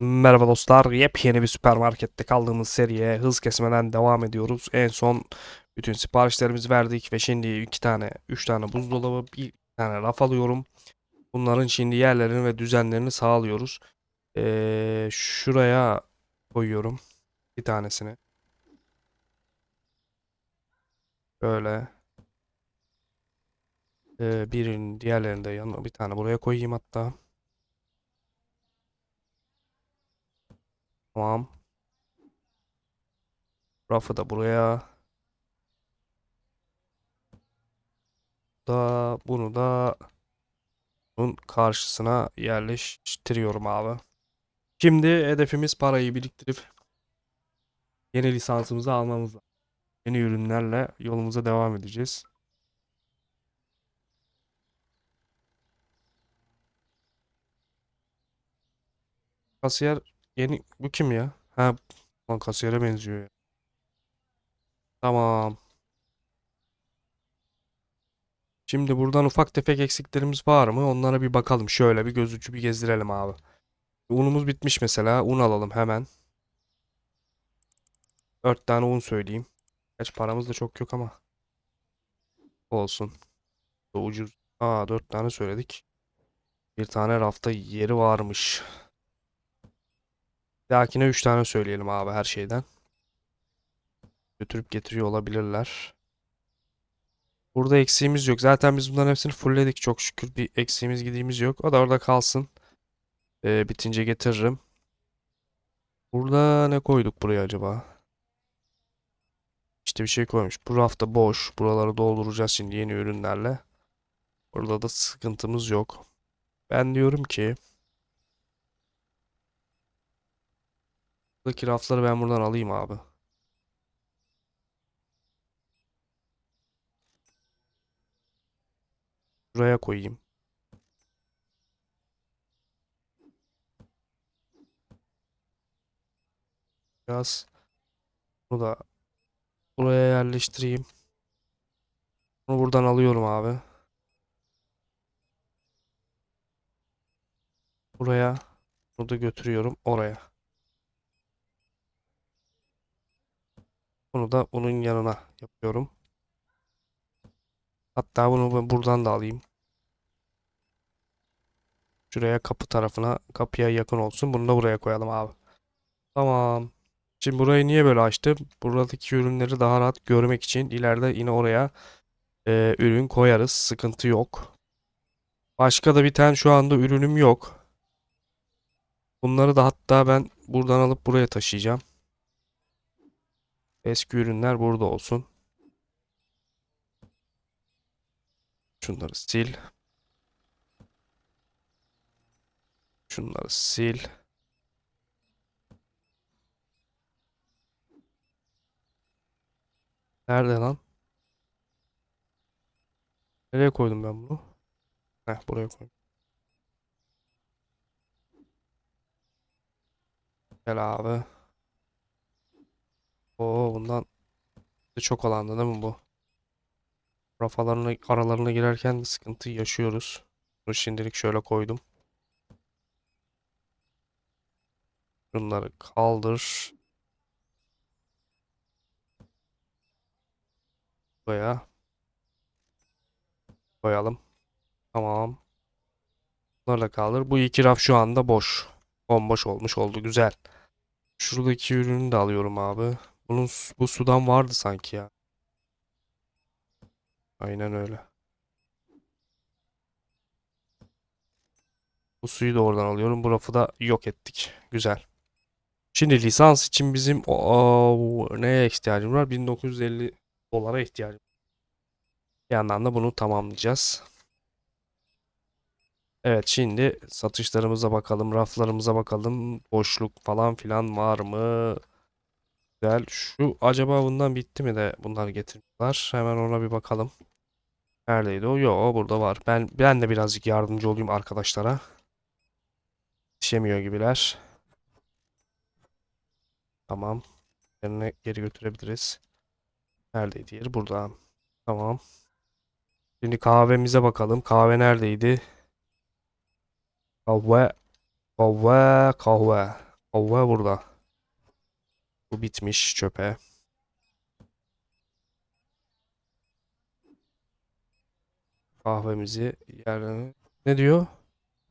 Merhaba dostlar. Yepyeni bir süpermarkette kaldığımız seriye hız kesmeden devam ediyoruz. En son bütün siparişlerimizi verdik ve şimdi iki tane, üç tane buzdolabı, bir tane raf alıyorum. Bunların şimdi yerlerini ve düzenlerini sağlıyoruz. Ee, şuraya koyuyorum bir tanesini. Böyle. Ee, birinin diğerlerini de yanına bir tane buraya koyayım hatta. Tamam. Rafı da buraya. Da bunu da bunun karşısına yerleştiriyorum abi. Şimdi hedefimiz parayı biriktirip yeni lisansımızı almamız. Yeni ürünlerle yolumuza devam edeceğiz. Kasiyer yeni bu kim ya? Ha, lan kasiyere benziyor ya. Tamam. Şimdi buradan ufak tefek eksiklerimiz var mı? Onlara bir bakalım. Şöyle bir gözücü bir gezdirelim abi. Unumuz bitmiş mesela. Un alalım hemen. 4 tane un söyleyeyim. Kaç paramız da çok yok ama. Olsun. Ucuz. Aa 4 tane söyledik. Bir tane rafta yeri varmış. Dahakine 3 tane söyleyelim abi her şeyden. Götürüp getiriyor olabilirler. Burada eksiğimiz yok. Zaten biz bunların hepsini fullledik. Çok şükür bir eksiğimiz gidiğimiz yok. O da orada kalsın. Ee, bitince getiririm. Burada ne koyduk buraya acaba? İşte bir şey koymuş. Bu rafta boş. Buraları dolduracağız şimdi yeni ürünlerle. Burada da sıkıntımız yok. Ben diyorum ki buradaki rafları ben buradan alayım abi. Buraya koyayım. Biraz bunu da buraya yerleştireyim. Bunu buradan alıyorum abi. Buraya. Bunu da götürüyorum oraya. Bunu da bunun yanına yapıyorum. Hatta bunu ben buradan da alayım. Şuraya kapı tarafına, kapıya yakın olsun. Bunu da buraya koyalım abi. Tamam. Şimdi burayı niye böyle açtım? Buradaki ürünleri daha rahat görmek için ileride yine oraya e, ürün koyarız. Sıkıntı yok. Başka da bir tane şu anda ürünüm yok. Bunları da hatta ben buradan alıp buraya taşıyacağım. Eski ürünler burada olsun. Şunları sil. Şunları sil. Nerede lan? Nereye koydum ben bunu? Heh, buraya koydum. Gel abi. Oo bundan çok olandı değil mi bu? Rafalarına aralarına girerken sıkıntı yaşıyoruz. Bunu şimdilik şöyle koydum. Bunları kaldır. Buraya koyalım. Tamam. Bunları da kaldır. Bu iki raf şu anda boş. Bomboş olmuş oldu. Güzel. Şuradaki ürünü de alıyorum abi. Bunun bu sudan vardı sanki ya. Aynen öyle. Bu suyu da oradan alıyorum. Bu rafı da yok ettik. Güzel. Şimdi lisans için bizim o, neye ihtiyacım var? 1950 dolara ihtiyacım. Bir yandan da bunu tamamlayacağız. Evet şimdi satışlarımıza bakalım, raflarımıza bakalım. Boşluk falan filan var mı? Güzel. Şu acaba bundan bitti mi de bunlar getirdiler. Hemen ona bir bakalım. Neredeydi o? Yo, burada var. Ben ben de birazcık yardımcı olayım arkadaşlara. Yetişemiyor gibiler. Tamam. Yerine geri götürebiliriz. Neredeydi yeri? Burada. Tamam. Şimdi kahvemize bakalım. Kahve neredeydi? Kahve. Kahve. Kahve. Hava burada. Bu bitmiş çöpe. Kahvemizi yerine... Ne diyor?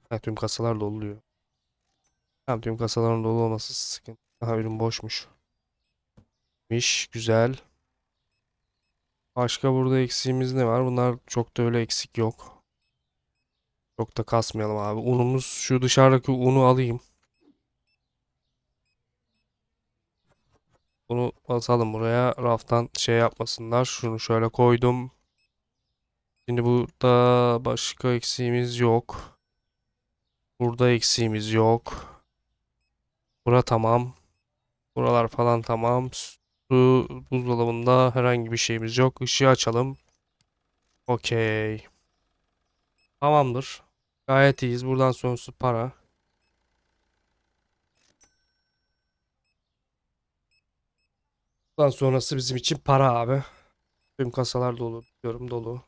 Ha, tüm kasalar dolu diyor. Tamam tüm kasaların dolu olması sıkıntı. Aha ürün boşmuş. Miş güzel. Başka burada eksiğimiz ne var? Bunlar çok da öyle eksik yok. Çok da kasmayalım abi. Unumuz şu dışarıdaki unu alayım. Bunu atalım buraya. Raftan şey yapmasınlar. Şunu şöyle koydum. Şimdi burada başka eksiğimiz yok. Burada eksiğimiz yok. Bura tamam. Buralar falan tamam. Su buzdolabında herhangi bir şeyimiz yok. Işığı açalım. Okey. Tamamdır. Gayet iyiyiz. Buradan sonrası para. Buradan sonrası bizim için para abi. Tüm kasalar dolu. Diyorum dolu.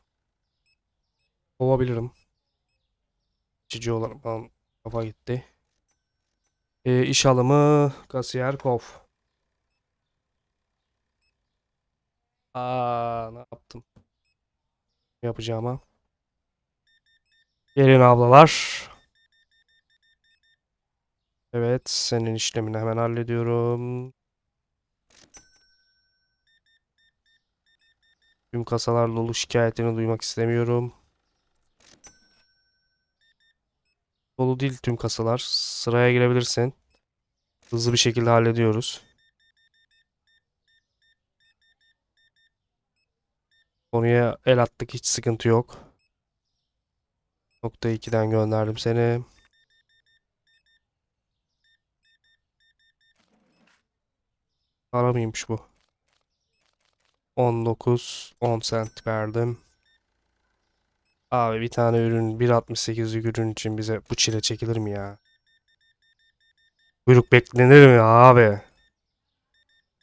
Kovabilirim. İçici olarak falan kafa gitti. E, iş alımı kasiyer kov. Aa, ne yaptım? Yapacağıma. Gelin ablalar. Evet, senin işlemini hemen hallediyorum. Tüm kasalar dolu şikayetlerini duymak istemiyorum. Dolu değil tüm kasalar. Sıraya girebilirsin. Hızlı bir şekilde hallediyoruz. Konuya el attık hiç sıkıntı yok. Nokta 2'den gönderdim seni. Para mıymış bu? 19 10 sent verdim. Abi bir tane ürün 1.68'lik ürün için bize bu çile çekilir mi ya? Buyruk beklenir mi abi?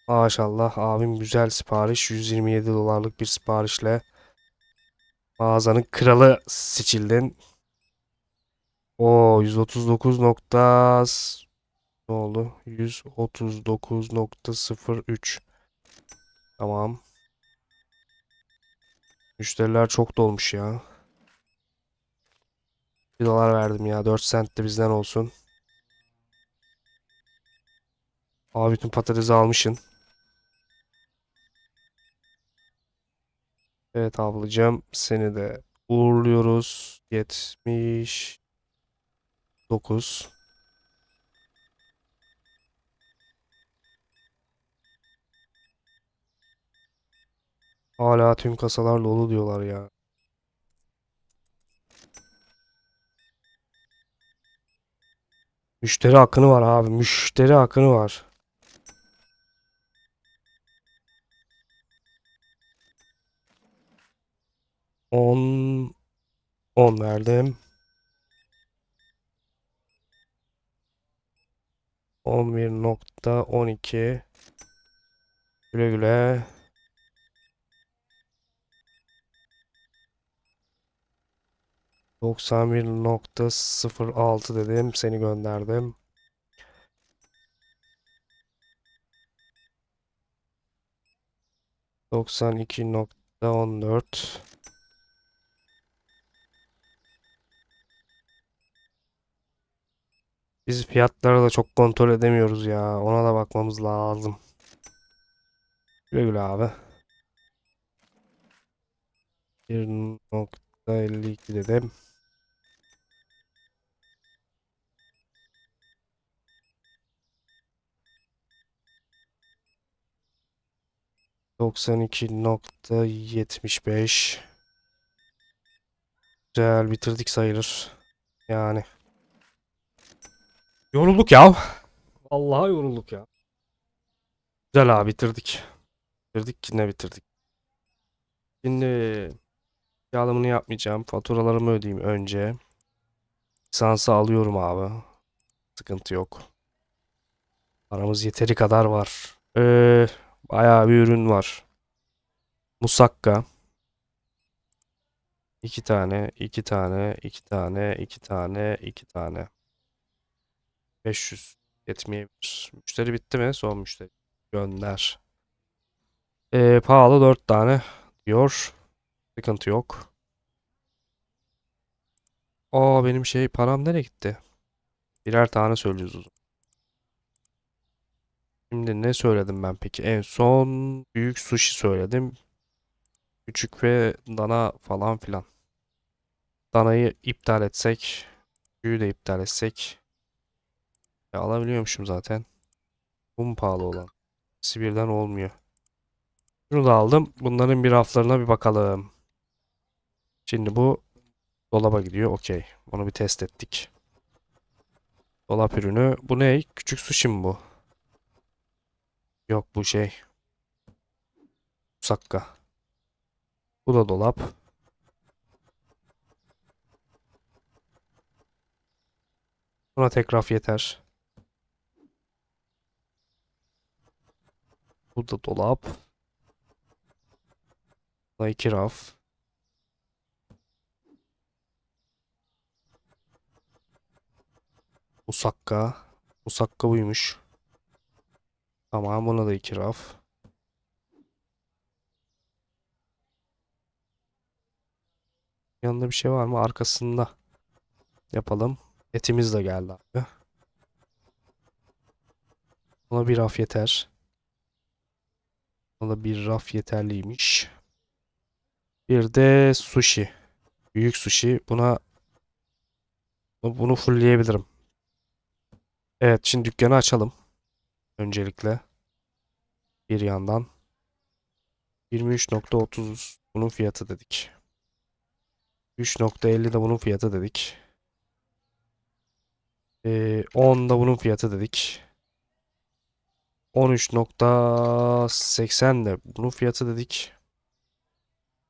Maşallah abim güzel sipariş 127 dolarlık bir siparişle mağazanın kralı seçildin. O 139 nokta ne oldu? 139.03 Tamam. Müşteriler çok dolmuş ya. 1 dolar verdim ya. 4 sent de bizden olsun. Abi bütün patatesi almışsın. Evet ablacığım seni de uğurluyoruz. 79 Hala tüm kasalar dolu diyorlar ya. Müşteri akını var abi. Müşteri akını var. On on verdim. On bir nokta on iki. Güle güle. Doksan bir nokta sıfır altı dedim. Seni gönderdim. Doksan iki nokta on dört. Biz fiyatları da çok kontrol edemiyoruz ya. Ona da bakmamız lazım. Güle güle abi. 1.52 dedim. Doksan iki nokta yetmiş beş. Güzel bitirdik sayılır. Yani. Yorulduk ya. Vallahi yorulduk ya. Güzel abi bitirdik. Bitirdik yine bitirdik. Şimdi yağlamını yapmayacağım. Faturalarımı ödeyeyim önce. Lisansı alıyorum abi. Sıkıntı yok. Paramız yeteri kadar var. Ee, bayağı bir ürün var. Musakka. İki tane, iki tane, iki tane, iki tane, iki tane. 500. Yetmeyebilir. Müşteri bitti mi? Son müşteri. Gönder. Ee, pahalı 4 tane diyor. Sıkıntı yok. Aa benim şey param nereye gitti? Birer tane söyleyeceğiz. Şimdi ne söyledim ben peki? En son büyük sushi söyledim. Küçük ve dana falan filan. Danayı iptal etsek. Büyüğü de iptal etsek. Ya alabiliyormuşum zaten. Bu mu pahalı olan? İkisi birden olmuyor. Şunu da aldım. Bunların bir raflarına bir bakalım. Şimdi bu dolaba gidiyor. Okey. Bunu bir test ettik. Dolap ürünü. Bu ne? Küçük sushi mi bu? Yok bu şey. Musakka. Bu da dolap. Buna tek raf yeter. Bu da dolap. Buna iki raf. Musakka. Musakka buymuş. Tamam buna da iki raf. Yanında bir şey var mı? Arkasında yapalım. Etimiz de geldi abi. Buna bir raf yeter. Buna da bir raf yeterliymiş. Bir de sushi. Büyük sushi. Buna bunu fullleyebilirim. Evet, şimdi dükkanı açalım. Öncelikle. Bir yandan. 23.30 bunun fiyatı dedik. 3.50 de bunun fiyatı dedik. Ee, 10 da bunun fiyatı dedik. 13.80 de bunun fiyatı dedik.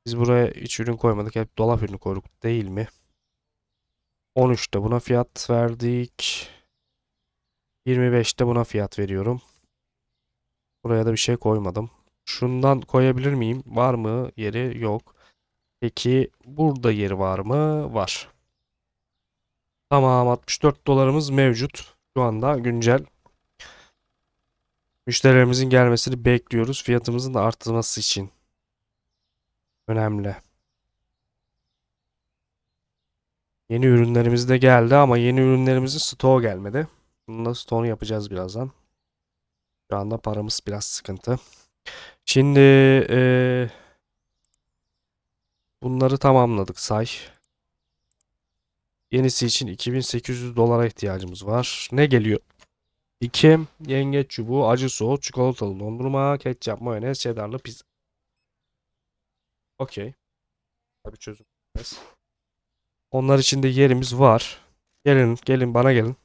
Biz buraya hiç ürün koymadık. Hep dolap ürünü koyduk değil mi? 13'te buna fiyat verdik. 25'te buna fiyat veriyorum. Buraya da bir şey koymadım. Şundan koyabilir miyim? Var mı? Yeri yok. Peki burada yeri var mı? Var. Tamam 64 dolarımız mevcut. Şu anda güncel. Müşterilerimizin gelmesini bekliyoruz. Fiyatımızın da artması için. Önemli. Yeni ürünlerimiz de geldi ama yeni ürünlerimizin stoğu gelmedi. Bunun da stoğunu yapacağız birazdan. Şu anda paramız biraz sıkıntı. Şimdi eee, bunları tamamladık say. Yenisi için 2800 dolara ihtiyacımız var. Ne geliyor? 2 yengeç çubuğu, acı soğuk, çikolatalı dondurma, ketçap, mayonez, cheddarlı pizza. Okey. Tabii çözüm. Onlar için de yerimiz var. Gelin, gelin bana gelin.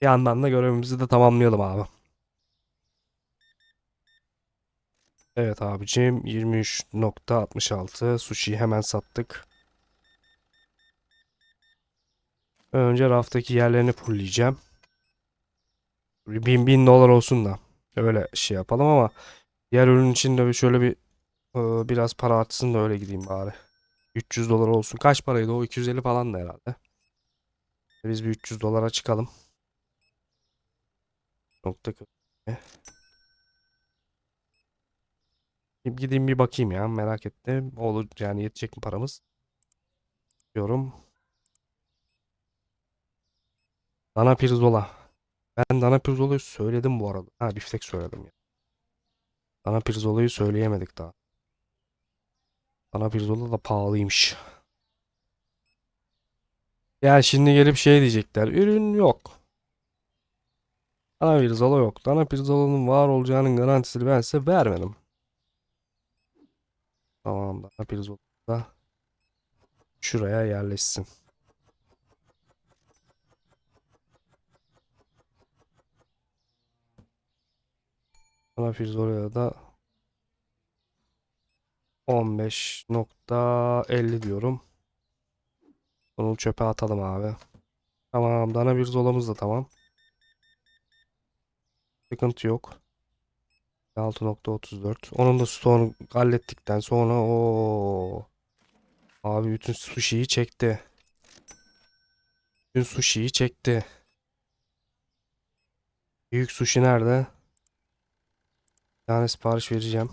Bir yandan da görevimizi de tamamlayalım abi. Evet abicim 23.66 sushi hemen sattık. Önce raftaki yerlerini fullleyeceğim. Bin bin dolar olsun da öyle şey yapalım ama diğer ürün için de şöyle bir e, biraz para artsın da öyle gideyim bari. 300 dolar olsun. Kaç paraydı o? 250 falan da herhalde. Biz bir 300 dolara çıkalım. Kırk. Bir Gideyim bir bakayım ya merak ettim. Olur yani yetecek mi paramız? Diyorum. Dana pirzola. Ben dana pirzolayı söyledim bu arada. Ha biftek söyledim ya. Dana pirzolayı söyleyemedik daha. Dana pirzola da pahalıymış. Ya şimdi gelip şey diyecekler. Ürün yok. Dana pirzola yok. Dana pirzolanın var olacağının garantisini ben size vermedim. Tamam dana pirzola da şuraya yerleşsin. Dana pirzolaya da 15.50 diyorum. Bunu çöpe atalım abi. Tamam dana pirzolamız da tamam. Sıkıntı yok. 6.34. Onun da stoğunu hallettikten sonra o abi bütün sushi'yi çekti. Bütün sushi'yi çekti. Büyük sushi nerede? Bir tane sipariş vereceğim.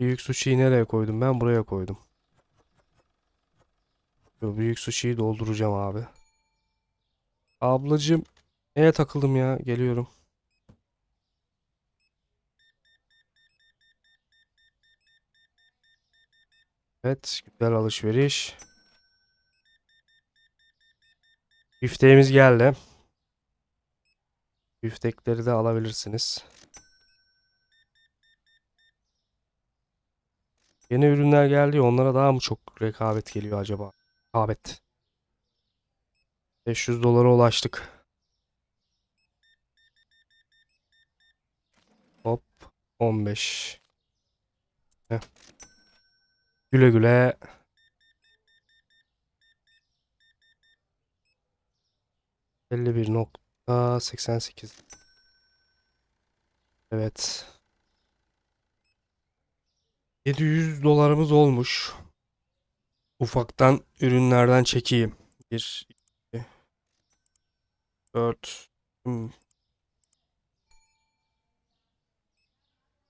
Büyük sushi'yi nereye koydum? Ben buraya koydum. Yo, büyük sushi'yi dolduracağım abi. Ablacığım neye takıldım ya? Geliyorum. Evet, güzel alışveriş. Bifteğimiz geldi. Biftekleri de alabilirsiniz. Yeni ürünler geldi onlara daha mı çok rekabet geliyor acaba? Rekabet. 500 dolara ulaştık. 15. Heh. Güle güle. Elli bir nokta seksen sekiz. Evet. 700 dolarımız olmuş. Ufaktan ürünlerden çekeyim. 1, 2, 4.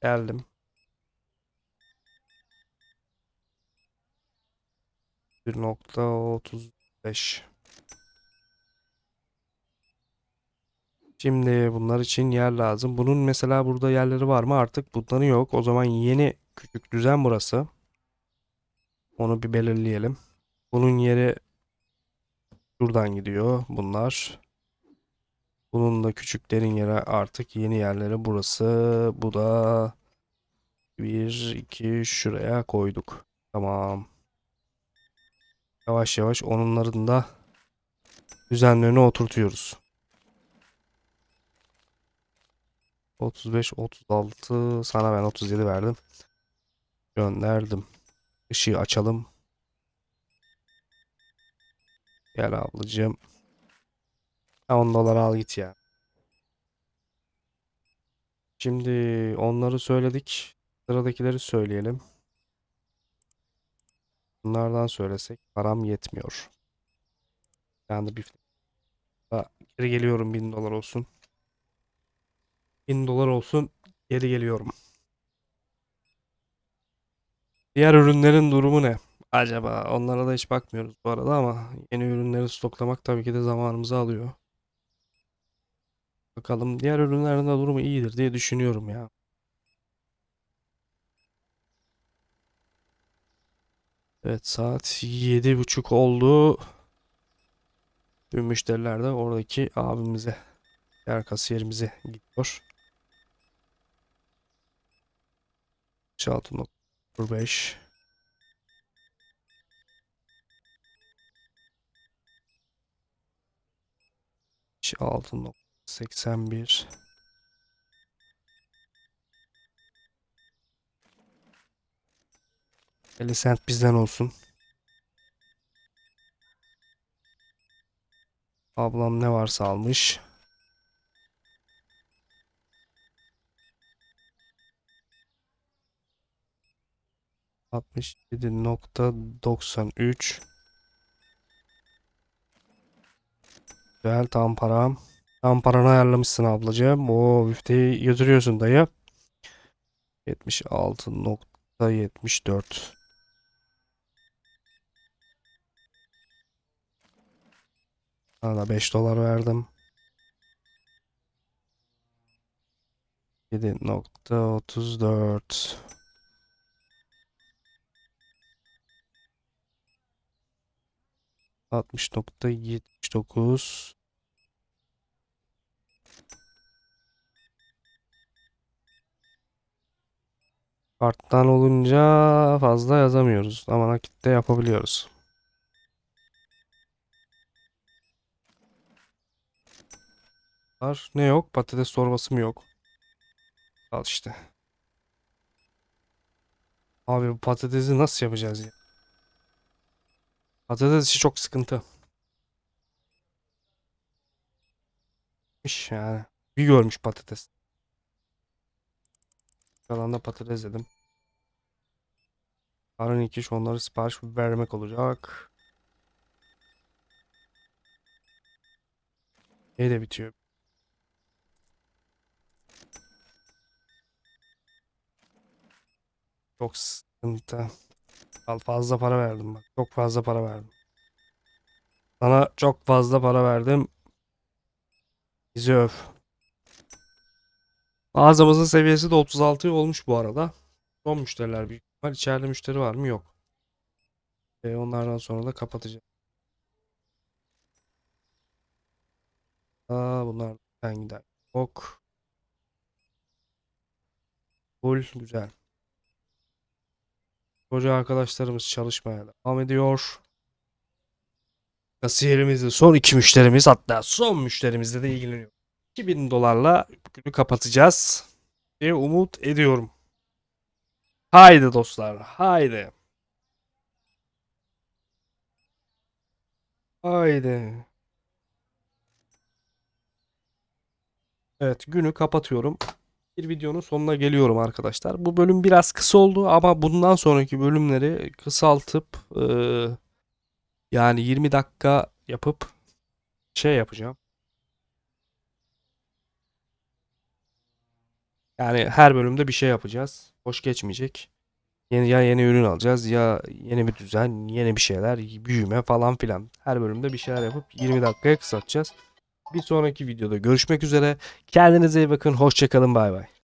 Geldim. Bir nokta otuz beş. Şimdi bunlar için yer lazım. Bunun mesela burada yerleri var mı? Artık bunların yok. O zaman yeni küçük düzen burası. Onu bir belirleyelim. Bunun yeri şuradan gidiyor bunlar. Bunun da küçüklerin yeri artık yeni yerleri burası. Bu da bir iki şuraya koyduk. Tamam. Yavaş yavaş onların da düzenlerini oturtuyoruz. 35, 36 sana ben 37 verdim. Gönderdim. Işığı açalım. Gel ablacığım. Ha, 10 dolar al git ya. Şimdi onları söyledik. Sıradakileri söyleyelim. Bunlardan söylesek param yetmiyor. Yani bir geri geliyorum 1000 dolar olsun. 1000 dolar olsun. Geri geliyorum. Diğer ürünlerin durumu ne? Acaba onlara da hiç bakmıyoruz bu arada ama yeni ürünleri stoklamak tabii ki de zamanımızı alıyor. Bakalım diğer ürünlerin de durumu iyidir diye düşünüyorum ya. Evet saat yedi buçuk oldu. Tüm müşteriler de oradaki abimize, yer kasiyerimize gidiyor. 6.05 6.81 50 cent bizden olsun. Ablam ne varsa almış. Altmış yedi nokta doksan üç. Güzel tam param. Tam paranı ayarlamışsın ablacığım. O müfteyi götürüyorsun dayı. Yetmiş altı nokta yetmiş dört. Sana da 5 dolar verdim. 7.34 60.79 Karttan olunca fazla yazamıyoruz ama nakitte yapabiliyoruz. Var. Ne yok? Patates çorbası mı yok? Al işte. Abi bu patatesi nasıl yapacağız ya? Patates işi çok sıkıntı. Yani. Bir görmüş patates. Kalan da patates dedim. Yarın iki iş onları sipariş vermek olacak. Şey de bitiyor. Çok sıkıntı. Al fazla para verdim bak. Çok fazla para verdim. Sana çok fazla para verdim. Bizi öf. Mağazamızın seviyesi de 36 olmuş bu arada. Son müşteriler büyük ihtimal. İçeride müşteri var mı? Yok. E, onlardan sonra da kapatacağım. Aa, bunlar ben gider. Ok. Full güzel. Koca arkadaşlarımız çalışmaya devam ediyor. Kasiyerimizde son iki müşterimiz hatta son müşterimizle de ilgileniyor. 2000 dolarla günü kapatacağız diye umut ediyorum. Haydi dostlar, haydi. Haydi. Evet, günü kapatıyorum. Bir videonun sonuna geliyorum arkadaşlar. Bu bölüm biraz kısa oldu ama bundan sonraki bölümleri kısaltıp eee, yani 20 dakika yapıp şey yapacağım. Yani her bölümde bir şey yapacağız. Hoş geçmeyecek. Yeni, ya yeni ürün alacağız ya yeni bir düzen, yeni bir şeyler, büyüme falan filan. Her bölümde bir şeyler yapıp 20 dakikaya kısaltacağız. Bir sonraki videoda görüşmek üzere. Kendinize iyi bakın. Hoşçakalın. Bay bay.